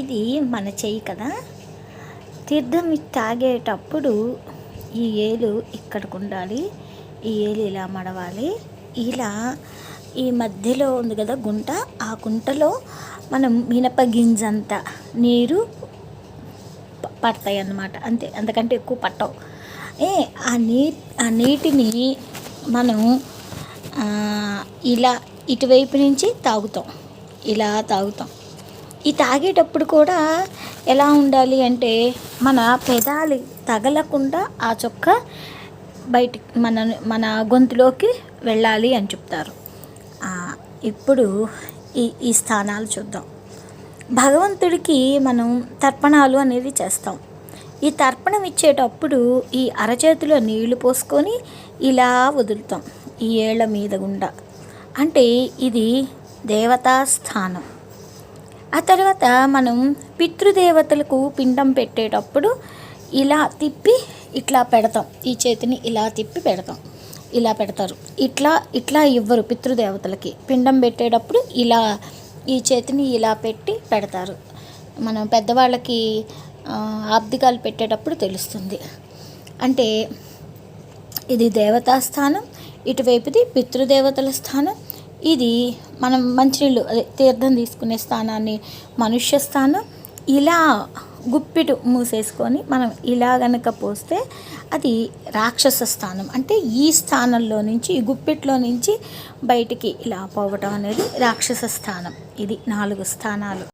ఇది మన చెయ్యి కదా. తీర్థం తాగేటప్పుడు ఈ ఏలు ఇక్కడికి ఉండాలి ఈ ఏలు ఇలా మడవాలి. ఇలా ఈ మధ్యలో ఉంది కదా గుంట. ఆ గుంటలో మనం మినప గింజంత నీరు పడతాయి అన్నమాట అంతే అంతకంటే ఎక్కువ పట్టవు. ఏ ఆ నీ ఆ నీటిని మనం ఇలా ఇటువైపు నుంచి తాగుతాం. ఇలా తాగుతాం. ఈ తాగేటప్పుడు కూడా ఎలా ఉండాలి అంటే మన పెదాలి తగలకుండా ఆ చొక్క బయట మన మన గొంతులోకి వెళ్ళాలి అని చెప్తారు. ఇప్పుడు ఈ ఈ స్థానాలు చూద్దాం. భగవంతుడికి మనం తర్పణాలు అనేది చేస్తాం. ఈ తర్పణం ఇచ్చేటప్పుడు ఈ అరచేతిలో నీళ్ళు పోసుకొని ఇలా వదులుతాం. ఈ ఏళ్ళ మీద గుండా. అంటే ఇది దేవతా స్థానం. ఆ తర్వాత మనం పితృదేవతలకు పిండం పెట్టేటప్పుడు ఇలా తిప్పి ఇట్లా పెడతాం. ఈ చేతిని ఇలా తిప్పి పెడతాం. ఇలా పెడతారు. ఇట్లా ఇట్లా ఇవ్వరు పితృదేవతలకి పిండం పెట్టేటప్పుడు ఇలా ఈ చేతిని ఇలా పెట్టి పెడతారు. మనం పెద్దవాళ్ళకి ఆబ్దికాలు పెట్టేటప్పుడు తెలుస్తుంది. అంటే ఇది దేవతా స్థానం ఇటువైపుది పితృదేవతల స్థానం ఇది మనం మంచినీళ్ళు అదే తీర్థం తీసుకునే స్థానాన్ని మనుష్య స్థానం. ఇలా గుప్పిటు మూసేసుకొని మనం ఇలా గనక పోస్తే అది రాక్షస స్థానం. అంటే ఈ స్థానంలో నుంచి ఈ గుప్పిట్లో నుంచి బయటికి ఇలా పోవటం అనేది రాక్షస స్థానం. ఇది నాలుగు స్థానాలు.